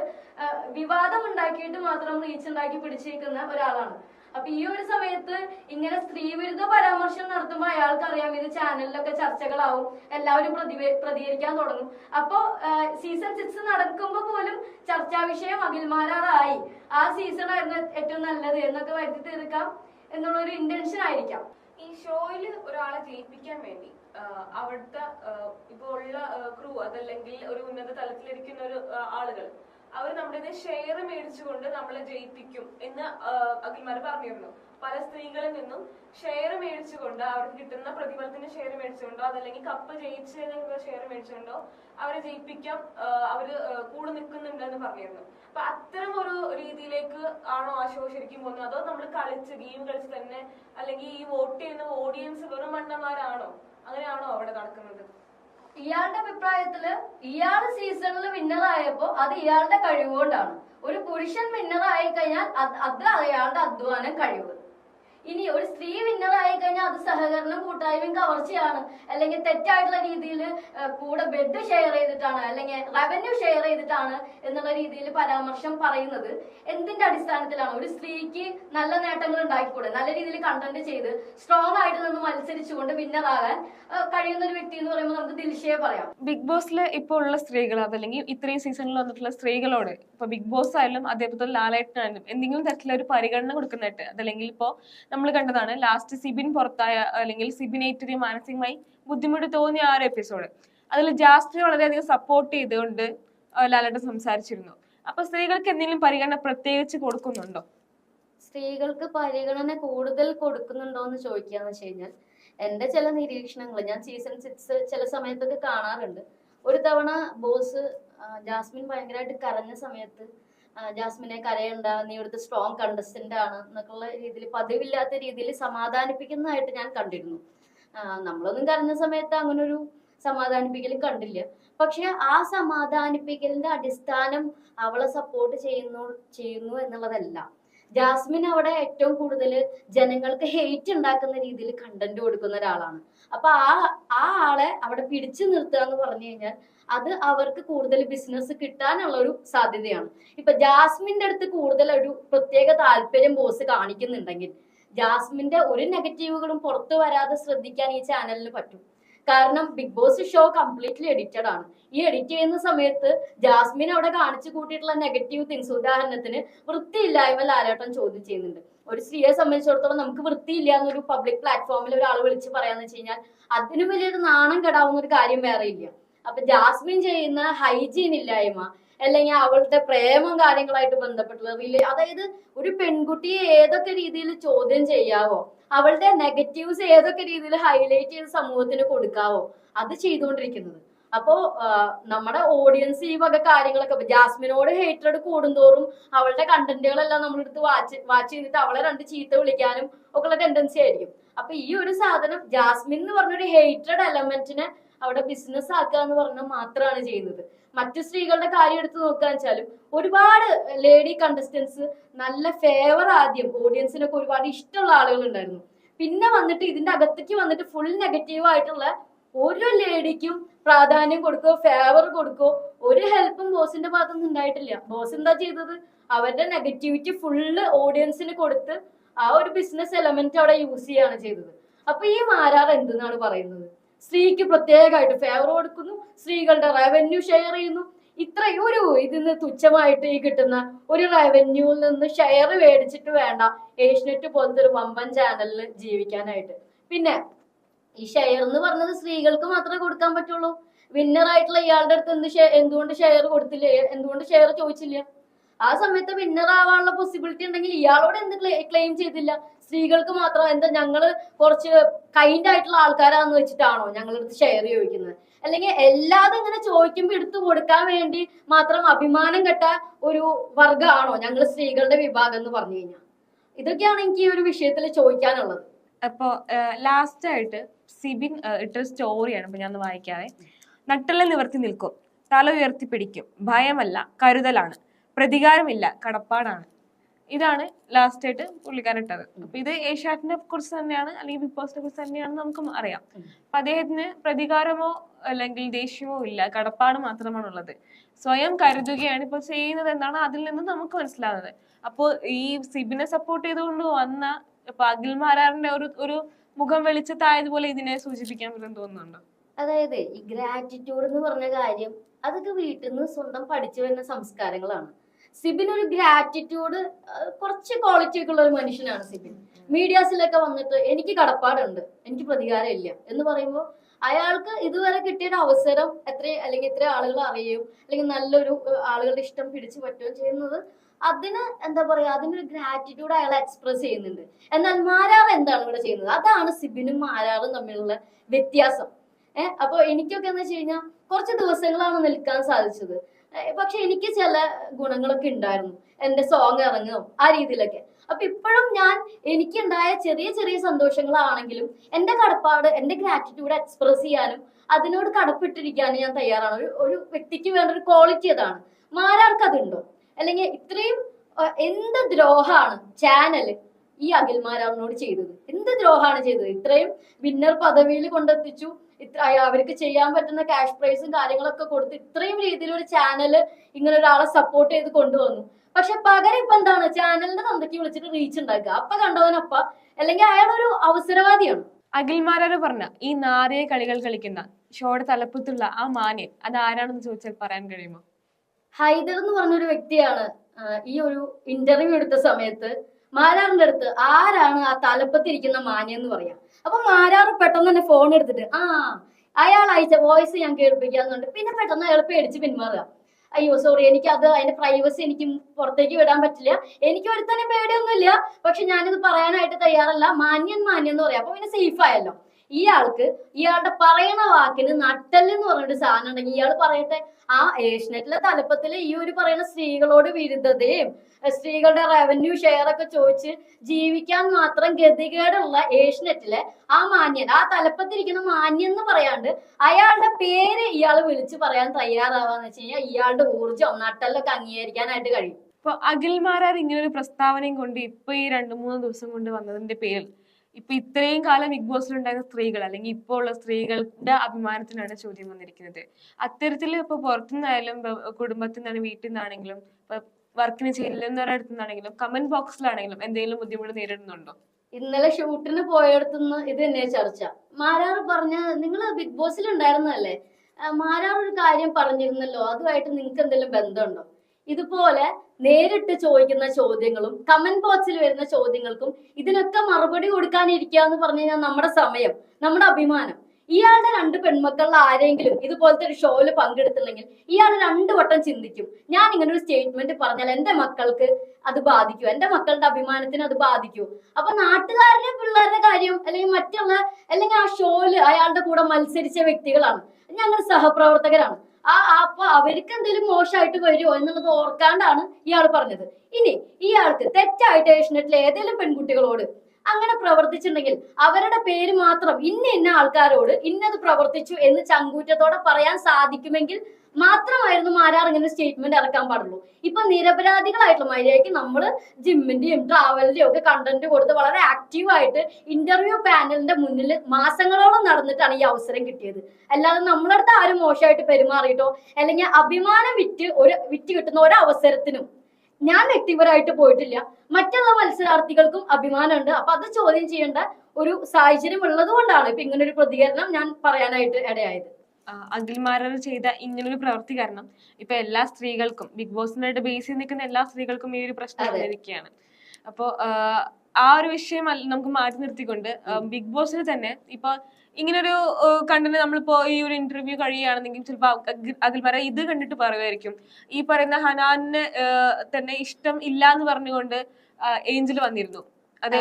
വിവാദം ഉണ്ടാക്കിയിട്ട് മാത്രം റീച്ച് ഉണ്ടാക്കി പിടിച്ചു നിൽക്കുന്ന ഒരാളാണ്. അപ്പൊ ഈ ഒരു സമയത്ത് ഇങ്ങനെ സ്ത്രീവിരുദ്ധ പരാമർശം നടത്തുമ്പോൾ അയാൾക്ക് അറിയാം ഇത് ചാനലിലൊക്കെ ചർച്ചകളാവും എല്ലാവരും പ്രതികരിക്കാൻ തുടങ്ങും. അപ്പോ സീസൺ സിക്സ് നടക്കുമ്പോ പോലും ചർച്ചാ വിഷയം അഖിൽമാരാറായി. ആ സീസൺ ആയിരുന്നു ഏറ്റവും നല്ലത് എന്നൊക്കെ വരുത്തി തീർക്കാം എന്നുള്ള ഒരു ഇന്റൻഷൻ ആയിരിക്കാം. ഈ ഷോയിൽ ഒരാളെ ജയിപ്പിക്കാൻ വേണ്ടി അവിടുത്തെ ഇപ്പൊ ഉള്ള ക്രൂ അതല്ലെങ്കിൽ ഒരു ഉന്നത തലത്തിലിരിക്കുന്ന ഒരു ആളുകൾ അവർ നമ്മുടെ ഷെയർ മേടിച്ചുകൊണ്ട് നമ്മളെ ജയിപ്പിക്കും എന്ന് അഖിൽമാർ പറഞ്ഞിരുന്നു. പല സ്ത്രീകളിൽ നിന്നും ഷെയർ മേടിച്ചുകൊണ്ട് അവർക്ക് കിട്ടുന്ന പ്രതിഫലത്തിന്റെ ഷെയർ മേടിച്ചുകൊണ്ടോ അതല്ലെങ്കിൽ കപ്പ് ജയിച്ചതിനുള്ള ഷെയർ മേടിച്ചുകൊണ്ടോ അവരെ ജയിപ്പിക്കാം അവർ കൂടെ നിൽക്കുന്നുണ്ട് എന്ന് പറഞ്ഞിരുന്നു. അപ്പൊ അത്തരം ഒരു രീതിയിലേക്ക് ആണോ ആശോ ശരിക്കും പോകുന്നത്? അതോ നമ്മൾ കളിച്ച് ഗെയിം കളിച്ച് തന്നെ അല്ലെങ്കിൽ ഈ വോട്ട് ചെയ്യുന്ന ഓഡിയൻസ് വെറും മണ്ണന്മാരാണോ അങ്ങനെയാണോ അവിടെ നടക്കുന്നത്? ഇയാളുടെ അഭിപ്രായത്തിൽ ഇയാൾ സീസണിൽ വിന്നർ അത് ഇയാളുടെ കഴിവുകൊണ്ടാണ്. ഒരു പുരുഷൻ വിന്നർ കഴിഞ്ഞാൽ അത് അയാളുടെ അധ്വാനം കഴിവ്. ഇനി ഒരു സ്ത്രീ വിന്നർ ആയി കഴിഞ്ഞാൽ അത് സഹകരണം കൂട്ടായ്മയും കവർച്ചയാണ്. അല്ലെങ്കിൽ തെറ്റായിട്ടുള്ള രീതിയിൽ കൂടെ ബെഡ് ഷെയർ ചെയ്തിട്ടാണ് അല്ലെങ്കിൽ റവന്യൂ ഷെയർ ചെയ്തിട്ടാണ് എന്നുള്ള രീതിയിൽ പരാമർശം പറയുന്നത്. എന്തിന്റെ അടിസ്ഥാനത്തിലാണ്? ഒരു സ്ത്രീക്ക് നല്ല നേട്ടങ്ങൾ ഉണ്ടാക്കിക്കൂടെ? നല്ല രീതിയിൽ കണ്ടന്റ് ചെയ്ത് സ്ട്രോങ് ആയിട്ട് നിന്ന് മത്സരിച്ചുകൊണ്ട് വിന്നർ ആകാൻ കഴിയുന്ന ഒരു വ്യക്തി എന്ന് പറയുമ്പോൾ നമുക്ക് ദിൽഷയെ പറയാം. ബിഗ് ബോസിൽ ഇപ്പോൾ ഉള്ള സ്ത്രീകൾ അതല്ലെങ്കിൽ ഇത്രയും സീസണിൽ വന്നിട്ടുള്ള സ്ത്രീകളോട് ഇപ്പൊ ബിഗ് ബോസ് ആയാലും അതേപോലെ ലാലേട്ടനായാലും എന്തെങ്കിലും തരത്തിലുള്ള ഒരു പരിഗണന കൊടുക്കുന്നതായിട്ട് അതല്ലെങ്കിൽ ഇപ്പോ നമ്മൾ കണ്ടതാണ്. ലാസ്റ്റ് സിബിൻ പുറത്തായ അല്ലെങ്കിൽ സിബിൻ ഏറ്റവും മാനസികമായി ബുദ്ധിമുട്ട് തോന്നിയ ആ ഒരു എപ്പിസോഡ് അതിൽ ജാസ്ത്രി വളരെയധികം സപ്പോർട്ട് ചെയ്തുകൊണ്ട് ലാലേട്ടൻ സംസാരിച്ചിരുന്നു. അപ്പൊ സ്ത്രീകൾക്ക് എന്തെങ്കിലും പരിഗണന പ്രത്യേകിച്ച് കൊടുക്കുന്നുണ്ടോ? സ്ത്രീകൾക്ക് പരിഗണന കൂടുതൽ കൊടുക്കുന്നുണ്ടോ എന്ന് ചോദിക്കാന്ന് വെച്ച് കഴിഞ്ഞാൽ എന്റെ ചില നിരീക്ഷണങ്ങൾ ഞാൻ സീസൺ സിക്സ് ചില സമയത്തൊക്കെ കാണാറുണ്ട്. ഒരു തവണ ബോസ് ജാസ്മിൻ ഭയങ്കരമായിട്ട് കരഞ്ഞ സമയത്ത് ജാസ്മിനെ കരയണ്ട നീ ഇവിടുത്തെ സ്ട്രോങ് കണ്ടസ്റ്റന്റ് ആണ് എന്നൊക്കെയുള്ള രീതിയിൽ പതിവില്ലാത്ത രീതിയിൽ സമാധാനിപ്പിക്കുന്നതായിട്ട് ഞാൻ കണ്ടിരുന്നു. നമ്മളൊന്നും കരഞ്ഞ സമയത്ത് അങ്ങനെ ഒരു സമാധാനിപ്പിക്കലും കണ്ടില്ല. പക്ഷെ ആ സമാധാനിപ്പിക്കലിന്റെ അടിസ്ഥാനം അവളെ സപ്പോർട്ട് ചെയ്യുന്നു ചെയ്യുന്നു എന്നുള്ളതല്ല. ജാസ്മിൻ അവിടെ ഏറ്റവും കൂടുതൽ ജനങ്ങൾക്ക് ഹെയ്റ്റ് ഉണ്ടാക്കുന്ന രീതിയിൽ കണ്ടന്റ് കൊടുക്കുന്ന ഒരാളാണ്. അപ്പൊ ആ ആ ആളെ അവിടെ പിടിച്ചു നിർത്തുക എന്ന് പറഞ്ഞു കഴിഞ്ഞാൽ അത് അവർക്ക് കൂടുതൽ ബിസിനസ് കിട്ടാനുള്ള ഒരു സാധ്യതയാണ്. ഇപ്പൊ ജാസ്മിന്റെ അടുത്ത് കൂടുതൽ ഒരു പ്രത്യേക താല്പര്യം ബോസ് കാണിക്കുന്നുണ്ടെങ്കിൽ ജാസ്മിന്റെ ഒരു നെഗറ്റീവുകളും പുറത്തു വരാതെ ശ്രദ്ധിക്കാൻ ഈ ചാനലിന് പറ്റും. കാരണം Bigg Boss show completely edited ആണ്. ഈ എഡിറ്റ് ചെയ്യുന്ന സമയത്ത് ജാസ്മിൻ അവിടെ കാണിച്ചു കൂട്ടിയിട്ടുള്ള നെഗറ്റീവ് തിങ്സ് ഉദാഹരണത്തിന് വൃത്തിയില്ലായ്മ ലാലേട്ടൻ ചോദ്യം ചെയ്യുന്നുണ്ട്. ഒരു സ്ത്രീയെ സംബന്ധിച്ചിടത്തോളം നമുക്ക് വൃത്തിയില്ല എന്നൊരു പബ്ലിക് പ്ലാറ്റ്ഫോമിൽ ഒരാൾ വിളിച്ച് പറയാന്ന് വെച്ച് കഴിഞ്ഞാൽ അതിനും വലിയൊരു നാണം കെടാവുന്ന ഒരു കാര്യം വേറെ ഇല്ല. അപ്പൊ ജാസ്മിൻ ചെയ്യുന്ന ഹൈജീൻ ഇല്ലായ്മ അല്ലെങ്കിൽ അവളുടെ പ്രേമം കാര്യങ്ങളായിട്ട് ബന്ധപ്പെട്ടുള്ള അതായത് ഒരു പെൺകുട്ടിയെ ഏതൊക്കെ രീതിയിൽ ചോദ്യം ചെയ്യാവോ അവളുടെ നെഗറ്റീവ്സ് ഏതൊക്കെ രീതിയിൽ ഹൈലൈറ്റ് ചെയ്ത് സമൂഹത്തിന് കൊടുക്കാവോ അത് ചെയ്തുകൊണ്ടിരിക്കുന്നത്. അപ്പോ നമ്മുടെ ഓഡിയൻസ് ഈ വക കാര്യങ്ങളൊക്കെ ജാസ്മിനോട് ഹേറ്റഡ് കൂടുന്തോറും അവളുടെ കണ്ടന്റുകളെല്ലാം നമ്മളെടുത്ത് വാച്ച് വാച്ച് ചെയ്തിട്ട് അവളെ രണ്ട് ചീത്ത വിളിക്കാനും ഒക്കെ ഉള്ള ടെൻഡൻസി ആയിരിക്കും. അപ്പൊ ഈ ഒരു സാധനം ജാസ്മിൻ എന്ന് പറഞ്ഞൊരു ഹേറ്റഡ് എലമെന്റിനെ അവിടെ ബിസിനസ് ആക്കുക എന്ന് പറഞ്ഞാൽ മാത്രമാണ് ചെയ്യുന്നത്. മറ്റു സ്ത്രീകളുടെ കാര്യം എടുത്ത് നോക്കുക വെച്ചാലും ഒരുപാട് ലേഡി കണ്ടസ്റ്റൻസ് നല്ല ഫേവർ ആദ്യം ഓഡിയൻസിനൊക്കെ ഒരുപാട് ഇഷ്ടമുള്ള ആളുകൾ ഉണ്ടായിരുന്നു. പിന്നെ വന്നിട്ട് ഇതിന്റെ അകത്തേക്ക് വന്നിട്ട് ഫുൾ നെഗറ്റീവ് ആയിട്ടുള്ള ഒരു ലേഡിക്കും പ്രാധാന്യം കൊടുക്കോ ഫേവർ കൊടുക്കോ ഒരു ഹെൽപ്പും ബോസിന്റെ ഭാഗത്തുനിന്ന് ഉണ്ടായിട്ടില്ല. ബോസ് എന്താ ചെയ്തത്? അവരുടെ നെഗറ്റിവിറ്റി ഫുള്ള് ഓഡിയൻസിന് കൊടുത്ത് ആ ഒരു ബിസിനസ് എലമെന്റ് അവിടെ യൂസ് ചെയ്യാണ് ചെയ്തത്. അപ്പൊ ഈ മാരാർ എന്തെന്നാണ് പറയുന്നത്? സ്ത്രീക്ക് പ്രത്യേകമായിട്ട് ഫേവർ കൊടുക്കുന്നു സ്ത്രീകളുടെ റവന്യൂ ഷെയർ ചെയ്യുന്നു. ഇത്രയും ഒരു ഇതിന്ന് തുച്ഛമായിട്ട് ഈ കിട്ടുന്ന ഒരു റവന്യൂവിൽ നിന്ന് ഷെയർ മേടിച്ചിട്ട് വേണ്ട ഏഷ്യനെറ്റ് പോലത്തെ ഒരു വമ്പൻ ചാനലിൽ ജീവിക്കാനായിട്ട്. പിന്നെ ഈ ഷെയർ എന്ന് പറഞ്ഞത് സ്ത്രീകൾക്ക് മാത്രമേ കൊടുക്കാൻ പറ്റുള്ളൂ. വിന്നർ ആയിട്ടുള്ള ഇയാളുടെ അടുത്ത് എന്ത് എന്തുകൊണ്ട് ഷെയർ കൊടുത്തില്ല? എന്തുകൊണ്ട് ഷെയർ ചോദിച്ചില്ല? ആ സമയത്ത് വിന്നർ ആവാനുള്ള പോസിബിലിറ്റി ഉണ്ടെങ്കിൽ ഇയാളോട് എന്ത് ക്ലെയിം ചെയ്തില്ല? സ്ത്രീകൾക്ക് മാത്രം എന്താ ഞങ്ങൾ കുറച്ച് കൈൻഡ് ആയിട്ടുള്ള ആൾക്കാരാന്ന് വെച്ചിട്ടാണോ ഞങ്ങളടുത്ത് ഷെയർ ചോദിക്കുന്നത്? അല്ലെങ്കിൽ എല്ലാതും ഇങ്ങനെ ചോദിക്കുമ്പോൾ എടുത്തു കൊടുക്കാൻ വേണ്ടി മാത്രം അഭിമാനം കെട്ട ഒരു വർഗമാണോ ഞങ്ങൾ സ്ത്രീകളുടെ വിഭാഗം എന്ന് പറഞ്ഞു കഴിഞ്ഞാൽ ഇതൊക്കെയാണ് എനിക്ക് ഈ ഒരു വിഷയത്തിൽ ചോദിക്കാനുള്ളത്. അപ്പോ ലാസ്റ്റ് ആയിട്ട് സിബിൻ ഇട്ട സ്റ്റോറിയാണ് ഞാൻ വായിക്കാതെ വായിക്കാവേ. നട്ടല നിവർത്തി നിൽക്കും തല ഉയർത്തി പിടിക്കും ഭയമല്ല കരുതലാണ്. പ്രതികാരമില്ല കടപ്പാടാണ്. ഇതാണ് ലാസ്റ്റ് ആയിട്ട് പുള്ളിക്കാരൻ ഇട്ടത് അപ്പൊ ഇത് ഏഷ്യാറ്റിനെ കുറിച്ച് തന്നെയാണ് അല്ലെങ്കിൽ ബിഗ് ബോസിനെ കുറിച്ച് തന്നെയാണെന്ന് നമുക്ക് അറിയാം. അപ്പൊ അദ്ദേഹത്തിന് പ്രതികാരമോ അല്ലെങ്കിൽ ദേഷ്യമോ ഇല്ല കടപ്പാട് മാത്രമാണ് ഉള്ളത് സ്വയം കരുതുകയാണ് ഇപ്പൊ ചെയ്യുന്നത് എന്നാണ് അതിൽ നിന്ന് നമുക്ക് മനസ്സിലാകുന്നത് അപ്പോൾ ഈ സിബിനെ സപ്പോർട്ട് ചെയ്തുകൊണ്ട് വന്ന ഇപ്പൊ അഖിൽ മാരാറിന്റെ ഒരു ഒരു മുഖം വെളിച്ചത്തായതുപോലെ ഇതിനെ സൂചിപ്പിക്കാൻ പറ്റും തോന്നുന്നുണ്ടോ? അതായത് ഈ ഗ്രാറ്റിറ്റ്യൂഡ് എന്ന് പറഞ്ഞ കാര്യം അതൊക്കെ വീട്ടിൽ നിന്ന് സ്വന്തം പഠിച്ചു വരുന്ന സംസ്കാരങ്ങളാണ്. സിബിൻ ഒരു ഗ്രാറ്റിറ്റ്യൂഡ് കുറച്ച് ക്വാളിറ്റി ഒക്കെ ഉള്ള ഒരു മനുഷ്യനാണ് സിബിൻ. മീഡിയാസിലൊക്കെ വന്നിട്ട് എനിക്ക് കടപ്പാടുണ്ട് എനിക്ക് പ്രതികാരം ഇല്ല എന്ന് പറയുമ്പോൾ അയാൾക്ക് ഇതുവരെ കിട്ടിയ ഒരു അവസരം എത്ര അല്ലെങ്കിൽ ഇത്ര ആളുകൾ അറിയും അല്ലെങ്കിൽ നല്ലൊരു ആളുകളുടെ ഇഷ്ടം പിടിച്ചു പറ്റുകയും ചെയ്യുന്നത് അതിന് എന്താ പറയാ അതിനൊരു ഗ്രാറ്റിറ്റ്യൂഡ് അയാൾ എക്സ്പ്രസ് ചെയ്യുന്നുണ്ട്. എന്നാൽ മാരാർ എന്താണ് ഇവിടെ ചെയ്യുന്നത്? അതാണ് സിബിനും മാരാറും തമ്മിലുള്ള വ്യത്യാസം. ഏഹ് അപ്പൊ എനിക്കൊക്കെ എന്ന് വെച്ച് കഴിഞ്ഞാൽ കുറച്ച് ദിവസങ്ങളാണ് നിൽക്കാൻ സാധിച്ചത്. പക്ഷെ എനിക്ക് ചില ഗുണങ്ങളൊക്കെ ഉണ്ടായിരുന്നു. എന്റെ സോങ് ഇറങ്ങും ആ രീതിയിലൊക്കെ. അപ്പൊ ഇപ്പോഴും ഞാൻ എനിക്കുണ്ടായ ചെറിയ ചെറിയ സന്തോഷങ്ങളാണെങ്കിലും എന്റെ കടപ്പാട് എന്റെ ഗ്രാറ്റിറ്റ്യൂഡ് എക്സ്പ്രസ് ചെയ്യാനും അതിനോട് കടപ്പെട്ടിരിക്കാനും ഞാൻ തയ്യാറാണ്. ഒരു ഒരു വ്യക്തിക്ക് വേണ്ട ഒരു ക്വാളിറ്റി അതാണ്. മാരാർക്ക് അതുണ്ടോ അല്ലെങ്കിൽ ഇത്രയും എന്ത് ദ്രോഹമാണ് ചാനൽ ഈ അഖിൽമാരാറിനോട് ചെയ്തത്? എന്ത് ദ്രോഹമാണ് ചെയ്തത്? ഇത്രയും വിന്നർ പദവിയിൽ കൊണ്ടെത്തിച്ചു. ഇത്ര അവർക്ക് ചെയ്യാൻ പറ്റുന്ന ക്യാഷ് പ്രൈസും കാര്യങ്ങളൊക്കെ കൊടുത്ത് ഇത്രയും രീതിയിൽ ഒരു ചാനൽ ഇങ്ങനെ ഒരാളെ സപ്പോർട്ട് ചെയ്ത് കൊണ്ടുവന്നു. പക്ഷെ പകരം ഇപ്പൊ എന്താണ്? ചാനലിന്റെ തന്തയ്ക്ക് വിളിച്ചിട്ട് റീച്ച് ഉണ്ടാക്കുക. അപ്പൊ കണ്ടവനപ്പ അല്ലെങ്കിൽ അയാൾ ഒരു അവസരവാദിയാണ്. അഖിൽമാരോട് പറഞ്ഞ ഈ നാറിയ കളികൾ കളിക്കുന്ന ഷോയുടെ തലപ്പത്തുള്ള ആ മാന്യൻ അത് ആരാണെന്ന് ചോദിച്ചാൽ പറയാൻ കഴിയുമോ? ഹൈദർ എന്ന് പറഞ്ഞൊരു വ്യക്തിയാണ് ഈ ഒരു ഇന്റർവ്യൂ എടുത്ത സമയത്ത് മാരാറിന്റെ അടുത്ത് ആരാണ് ആ തലപ്പത്തിരിക്കുന്ന മാന്യ എന്ന് പറയാം. അപ്പൊ മാരാറ് പെട്ടെന്ന് തന്നെ ഫോൺ എടുത്തിട്ട് ആ അയാൾ അയച്ച വോയിസ് ഞാൻ കേൾപ്പിക്കാന്നുണ്ട്. പിന്നെ പെട്ടെന്ന് അയാൾ പേടിച്ച് പിന്മാറുക. അയ്യോ സോറി എനിക്ക് അത് അതിന്റെ പ്രൈവസി എനിക്ക് പുറത്തേക്ക് വിടാൻ പറ്റില്ല. എനിക്ക് ഒരുത്തന്നെ പേടിയൊന്നുമില്ല. പക്ഷെ ഞാനിത് പറയാനായിട്ട് തയ്യാറല്ല. മാന്യൻ മാന്യൻ എന്ന് പറയാം. അപ്പൊ പിന്നെ സേഫ് ആയല്ലോ. ഇയാൾക്ക് ഇയാളുടെ പറയണ വാക്കിന് നട്ടൽ എന്ന് പറഞ്ഞൊരു സാധനം ഉണ്ടെങ്കിൽ ഇയാൾ പറയട്ടെ ആ ഏഷ്യനെറ്റിലെ തലപ്പത്തിൽ ഈ ഒരു പറയുന്ന സ്ത്രീകളോട് വിരുദ്ധതയും സ്ത്രീകളുടെ റവന്യൂ ഷെയർ ഒക്കെ ചോദിച്ച് ജീവിക്കാൻ മാത്രം ഗതികേടുള്ള ഏഷ്യനെറ്റിലെ ആ മാന്യൻ ആ തലപ്പത്തിരിക്കുന്ന മാന്യൻ എന്ന് പറയാണ്ട് അയാളുടെ പേര് ഇയാൾ വിളിച്ച് പറയാൻ തയ്യാറാവാന്ന് വെച്ച് കഴിഞ്ഞാൽ ഇയാളുടെ ഊർജം നട്ടലൊക്കെ അംഗീകരിക്കാനായിട്ട് കഴിയും. അഖിൽ മാരാർ ഇങ്ങനെ ഒരു പ്രസ്താവനയും കൊണ്ട് ഇപ്പൊ ഈ രണ്ടു മൂന്ന് ദിവസം കൊണ്ട് വന്നതിന്റെ പേരിൽ ഇപ്പൊ ഇത്രയും കാലം ബിഗ് ബോസിൽ ഉണ്ടായിരുന്ന സ്ത്രീകൾ അല്ലെങ്കിൽ ഇപ്പോൾ ഉള്ള സ്ത്രീകളുടെ അഭിമാനത്തിനാണ് ചോദ്യം വന്നിരിക്കുന്നത്. അത്തരത്തിൽ ഇപ്പൊ പുറത്തുനിന്നായാലും കുടുംബത്തിൽ നിന്നാണ് വീട്ടിൽ നിന്നാണെങ്കിലും ഇപ്പൊ വർക്കിന് ചെല്ലുന്നവരുടെ നിന്നാണെങ്കിലും കമന്റ് ബോക്സിലാണെങ്കിലും എന്തെങ്കിലും ബുദ്ധിമുട്ട് നേരിടുന്നുണ്ടോ? ഇന്നലെ ഷൂട്ടിന് പോയടത്തുനിന്ന് ഇത് തന്നെ ചർച്ച. മാരാർ പറഞ്ഞ നിങ്ങൾ ബിഗ് ബോസിൽ ഉണ്ടായിരുന്നതല്ലേ ആ, മാരാർ ഒരു കാര്യം പറഞ്ഞിരുന്നല്ലോ അതുമായിട്ട് നിങ്ങൾക്ക് എന്തെങ്കിലും ബന്ധമുണ്ടോ? ഇതുപോലെ നേരിട്ട് ചോദിക്കുന്ന ചോദ്യങ്ങളും കമന്റ് ബോക്സിൽ വരുന്ന ചോദ്യങ്ങൾക്കും ഇതിനൊക്കെ മറുപടി കൊടുക്കാനിരിക്കുക എന്ന് പറഞ്ഞു കഴിഞ്ഞാൽ നമ്മുടെ സമയം നമ്മുടെ അഭിമാനം. ഇയാളുടെ രണ്ട് പെൺമക്കളിൽ ആരെങ്കിലും ഇതുപോലത്തെ ഒരു ഷോയിൽ പങ്കെടുത്തിട്ടുണ്ടെങ്കിൽ ഇയാൾ രണ്ടു വട്ടം ചിന്തിക്കും. ഞാൻ ഇങ്ങനെ ഒരു സ്റ്റേറ്റ്മെന്റ് പറഞ്ഞാൽ എന്റെ മക്കൾക്ക് അത് ബാധിക്കും എന്റെ മക്കളുടെ അഭിമാനത്തിന് അത് ബാധിക്കും അപ്പൊ നാട്ടുകാരുടെ പിള്ളേരുടെ കാര്യം അല്ലെങ്കിൽ മറ്റുള്ള അല്ലെങ്കിൽ ആ ഷോയിൽ അയാളുടെ കൂടെ മത്സരിച്ച വ്യക്തികളാണ്. ഞങ്ങൾ സഹപ്രവർത്തകരാണ്. ആ അപ്പൊ അവർക്ക് എന്തെങ്കിലും മോശമായിട്ട് വരുമോ എന്നുള്ളത് ഓർക്കാണ്ടാണ് ഇയാൾ പറഞ്ഞത്. ഇനി ഇയാൾക്ക് തെറ്റായിട്ട് ഏഷ്യനെറ്റിൽ ഏതെങ്കിലും പെൺകുട്ടികളോട് അങ്ങനെ പ്രവർത്തിച്ചിട്ടുണ്ടെങ്കിൽ അവരുടെ പേര് മാത്രം ഇന്ന ഇന്ന ആൾക്കാരോട് ഇന്നത് പ്രവർത്തിച്ചു എന്ന് ചങ്കൂറ്റത്തോടെ പറയാൻ സാധിക്കുമെങ്കിൽ മാത്രമായിരുന്നു മാരാർ ഇങ്ങനെ സ്റ്റേറ്റ്മെന്റ് ഇറക്കാൻ പാടുള്ളൂ. ഇപ്പൊ നിരപരാധികളായിട്ടുള്ള മര്യാദയ്ക്ക് നമ്മൾ ജിമ്മിന്റെയും ട്രാവലിന്റെയും ഒക്കെ കണ്ടന്റ് കൊടുത്ത് വളരെ ആക്റ്റീവായിട്ട് ഇന്റർവ്യൂ പാനലിന്റെ മുന്നിൽ മാസങ്ങളോളം നടന്നിട്ടാണ് ഈ അവസരം കിട്ടിയത്. അല്ലാതെ നമ്മളടുത്ത് ആരും മോശമായിട്ട് പെരുമാറിയിട്ടോ അല്ലെങ്കിൽ അഭിമാനം വിറ്റ് ഒരു വിറ്റ് കിട്ടുന്ന ഒരവസരത്തിനും ഞാൻ വ്യക്തിപരമായിട്ട് പോയിട്ടില്ല. മറ്റുള്ള മത്സരാർത്ഥികൾക്കും അഭിമാനമുണ്ട്. അപ്പൊ അത് ചോദ്യം ചെയ്യേണ്ട ഒരു സാഹചര്യം ഉള്ളത് കൊണ്ടാണ് ഇപ്പൊ ഇങ്ങനൊരു ഒരു പ്രതികരണം ഞാൻ പറയാനായിട്ട് ഇടയായത്. അഖിൽമാരർ ചെയ്ത ഇങ്ങനൊരു പ്രവൃത്തി കാരണം ഇപ്പൊ എല്ലാ സ്ത്രീകൾക്കും ബിഗ് ബോസിനായിട്ട് ബേസിൽ നിൽക്കുന്ന എല്ലാ സ്ത്രീകൾക്കും ഈ ഒരു പ്രശ്നം. വന്നിരിക്കുകയാണ്. അപ്പോ ആ, ഒരു വിഷയം നമുക്ക് മാറ്റി നിർത്തിക്കൊണ്ട് ബിഗ് ബോസിൽ തന്നെ ഇപ്പൊ ഇങ്ങനൊരു കണ്ടന്റ് നമ്മളിപ്പോ ഈ ഒരു ഇന്റർവ്യൂ കഴിയുകയാണെന്നെങ്കിൽ ചിലപ്പോ അഖിൽ- അഖിൽമാര ഇത് കണ്ടിട്ട് പറയുമായിരിക്കും. ഈ പറയുന്ന ഹനാനെ തന്നെ ഇഷ്ടം ഇല്ല എന്ന് പറഞ്ഞുകൊണ്ട് ഏഞ്ചൽ വന്നിരുന്നു. അതെ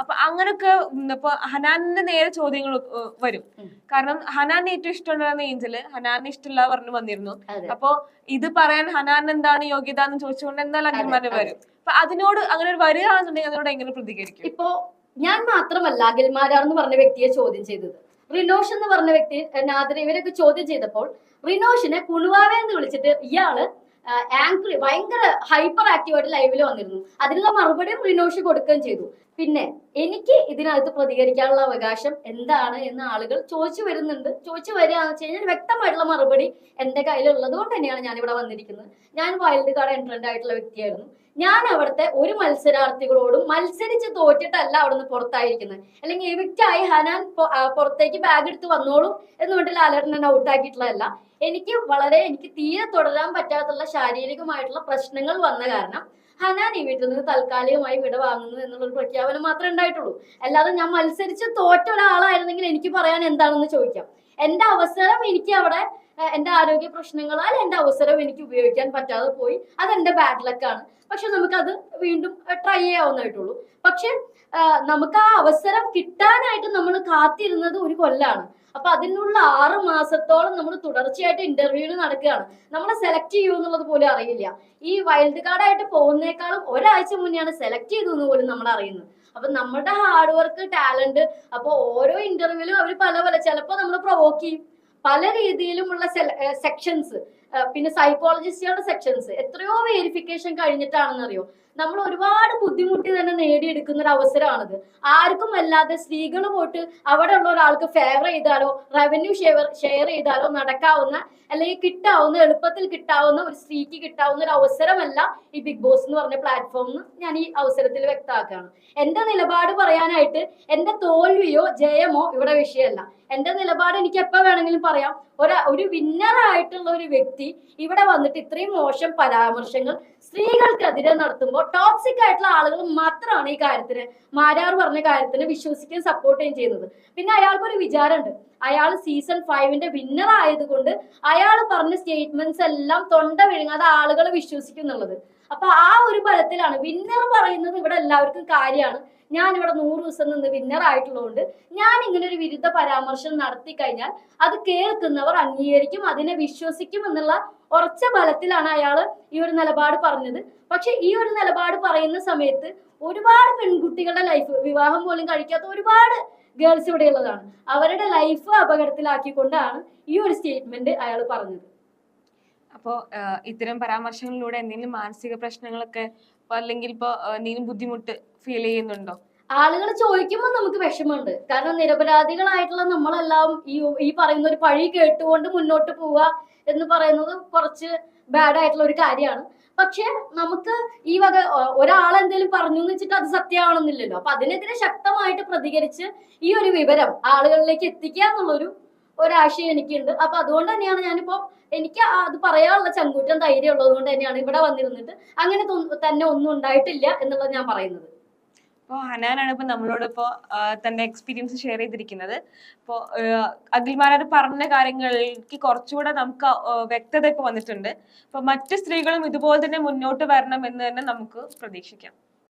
അപ്പൊ അങ്ങനൊക്കെ ഇപ്പൊ ഹനാനിന്റെ നേരെ ചോദ്യങ്ങൾ വരും. കാരണം ഹനാനെ ഏറ്റവും ഇഷ്ടമുണ്ടായിരുന്ന ഏഞ്ചൽ ഹനാനെ ഇഷ്ടമില്ല പറഞ്ഞു വന്നിരുന്നു. അപ്പൊ ഇത് പറയാൻ ഹനാൻ എന്താണ് യോഗ്യത എന്ന് ചോദിച്ചുകൊണ്ട് എന്തായാലും അഖിൽമാര്. വരും. അപ്പൊ അതിനോട് അങ്ങനെ ഒരു വരികയാണെന്നുണ്ടെങ്കിൽ അതിനോട് എങ്ങനെ പ്രതികരിക്കും? ഇപ്പോ ഞാൻ മാത്രമല്ല അഖിൽമാരാർ എന്ന് പറഞ്ഞ വ്യക്തിയെ ചോദ്യം ചെയ്തത്. റിനോഷ് എന്ന് പറഞ്ഞ വ്യക്തി നാദിനെ ഇവരൊക്കെ ചോദ്യം ചെയ്തപ്പോൾ റിനോഷിനെ കുണുവാവെ എന്ന് വിളിച്ചിട്ട് ഇയാൾ ആങ്കറി ഭയങ്കര ഹൈപ്പർ ആക്റ്റീവായിട്ട് ലൈവിൽ വന്നിരുന്നു. അതിനുള്ള മറുപടിയും റിനോഷ് കൊടുക്കുകയും ചെയ്തു. പിന്നെ എനിക്ക് ഇതിനകത്ത് പ്രതികരിക്കാനുള്ള അവകാശം എന്താണ് എന്ന് ആളുകൾ ചോദിച്ചു വരുന്നുണ്ട്. ചോദിച്ചു വരികയെന്ന് വെച്ച് കഴിഞ്ഞാൽ വ്യക്തമായിട്ടുള്ള മറുപടി എന്റെ കയ്യിലുള്ളത് കൊണ്ട് തന്നെയാണ് ഞാൻ ഇവിടെ വന്നിരിക്കുന്നത്. ഞാൻ വൈൽഡ് കാർഡ് എൻട്രന്റ് ആയിട്ടുള്ള വ്യക്തിയായിരുന്നു. ഞാൻ അവിടുത്തെ ഒരു മത്സരാർത്ഥികളോടും മത്സരിച്ച് തോറ്റിട്ടല്ല അവിടുന്ന് പുറത്തായിരിക്കുന്നത്. അല്ലെങ്കിൽ എവിക്റ്റായി ഹനാൻ പുറത്തേക്ക് ബാഗ് എടുത്ത് വന്നോളൂ എന്ന് പറഞ്ഞിട്ട് ലാലേട്ടൻ എന്നെ ഔട്ടാക്കിയിട്ടുള്ളതല്ല എനിക്ക് വളരെ എനിക്ക് തീരെ തുടരാൻ പറ്റാത്തുള്ള ശാരീരികമായിട്ടുള്ള പ്രശ്നങ്ങൾ വന്ന കാരണം ഹനാൻ ഈ വീട്ടിൽ നിന്ന് താൽക്കാലികമായി വിട വാങ്ങുന്നു എന്നുള്ളൊരു പ്രഖ്യാപനം മാത്രമേ ഉണ്ടായിട്ടുള്ളൂ. അല്ലാതെ ഞാൻ മത്സരിച്ച് തോറ്റ ഒരാളായിരുന്നെങ്കിൽ എനിക്ക് പറയാൻ എന്താണെന്ന് ചോദിക്കാം. എന്റെ അവസരം എനിക്ക് അവിടെ എന്റെ ആരോഗ്യ പ്രശ്നങ്ങളാൽ എന്റെ അവസരം എനിക്ക് ഉപയോഗിക്കാൻ പറ്റാതെ പോയി. അതെന്റെ ബാഡ് ലക്കാണ് പക്ഷെ നമുക്കത് വീണ്ടും ട്രൈ ചെയ്യാവുന്നതായിട്ടുള്ളൂ. പക്ഷെ നമുക്ക് ആ അവസരം കിട്ടാനായിട്ട് നമ്മൾ കാത്തിരുന്നത് ഒരു കൊല്ലാണ്. അപ്പൊ അതിനുള്ള ആറ് മാസത്തോളം നമ്മൾ തുടർച്ചയായിട്ട് ഇന്റർവ്യൂവിന് നടക്കുകയാണ്. നമ്മളെ സെലക്ട് ചെയ്യൂ എന്നുള്ളത് പോലും അറിയില്ല. ഈ വൈൽഡ് കാർഡ് ആയിട്ട് പോകുന്നേക്കാളും ഒരാഴ്ച മുന്നെയാണ് സെലക്ട് ചെയ്തതെന്ന് പോലും നമ്മൾ അറിയുന്നത്. അപ്പൊ നമ്മുടെ ഹാർഡ് വർക്ക് ടാലന്റ് അപ്പൊ ഓരോ ഇന്റർവ്യൂവിലും അവർ പല പല ചിലപ്പോൾ നമ്മൾ പ്രൊവോക്ക് ചെയ്യും. പല രീതിയിലുമുള്ള സെക്ഷൻസ് പിന്നെ സൈക്കോളജിസ്റ്റുകളുടെ സെക്ഷൻസ് എത്രയോ വേരിഫിക്കേഷൻ കഴിഞ്ഞിട്ടാണെന്ന് അറിയോ നമ്മൾ ഒരുപാട് ബുദ്ധിമുട്ടി തന്നെ നേടിയെടുക്കുന്ന ഒരു അവസരമാണിത്. ആർക്കും അല്ലാതെ സ്ത്രീകൾ പോയിട്ട് അവിടെ ഉള്ള ഒരാൾക്ക് ഫേവർ ചെയ്താലോ റവന്യൂ ഷെയർ ഷെയർ ചെയ്താലോ നടക്കാവുന്ന അല്ലെങ്കിൽ കിട്ടാവുന്ന എളുപ്പത്തിൽ കിട്ടാവുന്ന ഒരു സ്ത്രീക്ക് കിട്ടാവുന്ന ഒരു അവസരമല്ല ഈ ബിഗ് ബോസ് എന്ന് പറഞ്ഞ പ്ലാറ്റ്ഫോം ഞാൻ ഈ അവസരത്തിൽ വ്യക്തമാക്കുകയാണ്. എന്റെ നിലപാട് പറയാനായിട്ട് എന്റെ തോൽവിയോ ജയമോ ഇവിടെ വിഷയമല്ല. എന്റെ നിലപാട് എനിക്ക് എപ്പോ വേണമെങ്കിലും പറയാം. ഒരു ഒരു വിന്നറായിട്ടുള്ള ഒരു വ്യക്തി ഇവിടെ വന്നിട്ട് ഇത്രയും മോശം പരാമർശങ്ങൾ സ്ത്രീകൾക്കെതിരെ നടത്തുമ്പോൾ ടോക്സിക് ആയിട്ടുള്ള ആളുകൾ മാത്രമാണ് ഈ കാര്യത്തിന് മാരാർ പറഞ്ഞ കാര്യത്തിന് വിശ്വസിക്കുകയും സപ്പോർട്ട് ചെയ്യുകയും ചെയ്യുന്നത്. പിന്നെ അയാൾക്കൊരു വിചാരമുണ്ട്. അയാൾ സീസൺ ഫൈവിന്റെ വിന്നർ ആയതുകൊണ്ട് അയാൾ പറഞ്ഞ സ്റ്റേറ്റ്മെന്റ്സ് എല്ലാം തൊണ്ട വിഴുങ്ങാതെ ആളുകൾ വിശ്വസിക്കും എന്നുള്ളത് അപ്പൊ ആ ഒരു ബലത്തിലാണ് വിന്നർ പറയുന്നത് ഇവിടെ എല്ലാവർക്കും കാര്യമാണ്. ഞാൻ ഇവിടെ നൂറ് ദിവസം നിന്ന് വിന്നർ ആയിട്ടുള്ളതുകൊണ്ട് ഞാൻ ഇങ്ങനെ ഒരു വിരുദ്ധ പരാമർശം നടത്തി കഴിഞ്ഞാൽ അത് കേൾക്കുന്നവർ അംഗീകരിക്കും അതിനെ വിശ്വസിക്കും എന്നുള്ള ഉറച്ച ബലത്തിലാണ് അയാൾ ഈ ഒരു നിലപാട് പറഞ്ഞത്. പക്ഷെ ഈ ഒരു നിലപാട് പറയുന്ന സമയത്ത് ഒരുപാട് പെൺകുട്ടികളുടെ ലൈഫ് വിവാഹം പോലും കഴിക്കാത്ത ഒരുപാട് ഗേൾസ് ഇവിടെയുള്ളതാണ്. അവരുടെ ലൈഫ് അപകടത്തിലാക്കിക്കൊണ്ടാണ് ഈ ഒരു സ്റ്റേറ്റ്മെന്റ് അയാൾ പറഞ്ഞത്. അപ്പോ ഇത്തരം പരാമർശങ്ങളിലൂടെ എന്തെങ്കിലും മാനസിക പ്രശ്നങ്ങളൊക്കെ അല്ലെങ്കിൽ ഇപ്പൊ എന്തെങ്കിലും ബുദ്ധിമുട്ട് ഫീൽ ചെയ്യുന്നുണ്ടോ? ആളുകൾ ചോദിക്കുമ്പോൾ നമുക്ക് വിഷമമുണ്ട്. കാരണം നിരപരാധികളായിട്ടുള്ള നമ്മളെല്ലാം ഈ ഈ പറയുന്ന ഒരു പഴി കേട്ടുകൊണ്ട് മുന്നോട്ട് പോവുക എന്ന് പറയുന്നത് കുറച്ച് ബാഡ് ആയിട്ടുള്ള ഒരു കാര്യമാണ്. പക്ഷെ നമുക്ക് ഈ വക ഒരാൾ എന്തെങ്കിലും പറഞ്ഞു എന്ന് വെച്ചിട്ട് അത് സത്യമാണെന്നില്ലല്ലോ. അപ്പൊ അതിനെതിരെ ശക്തമായിട്ട് പ്രതികരിച്ച് ഈ ഒരു വിവരം ആളുകളിലേക്ക് എത്തിക്കുക എന്നുള്ളൊരു ഒരാശയം എനിക്കുണ്ട്. അപ്പൊ അതുകൊണ്ട് തന്നെയാണ് ഞാനിപ്പോ എനിക്ക് അത് പറയാനുള്ള ചങ്കൂറ്റം ധൈര്യം ഉള്ളത് കൊണ്ട് തന്നെയാണ് ഇവിടെ വന്നിരുന്നിട്ട് അങ്ങനെ തന്നെ ഒന്നും ഉണ്ടായിട്ടില്ല എന്നുള്ളത് ഞാൻ പറയുന്നത്. അപ്പോൾ ഹനാനാണ് ഇപ്പോൾ നമ്മളോട് ആഹ് എക്സ്പീരിയൻസ് ഷെയർ ചെയ്തിരിക്കുന്നത്. അപ്പോൾ അഖിൽമാരാർ പറഞ്ഞ കാര്യങ്ങളിലേക്ക് കുറച്ചുകൂടെ നമുക്ക് വ്യക്തത ഇപ്പോൾ വന്നിട്ടുണ്ട്. അപ്പോൾ മറ്റ് സ്ത്രീകളും ഇതുപോലെ തന്നെ മുന്നോട്ട് വരണം എന്ന് തന്നെ നമുക്ക് പ്രതീക്ഷിക്കാം.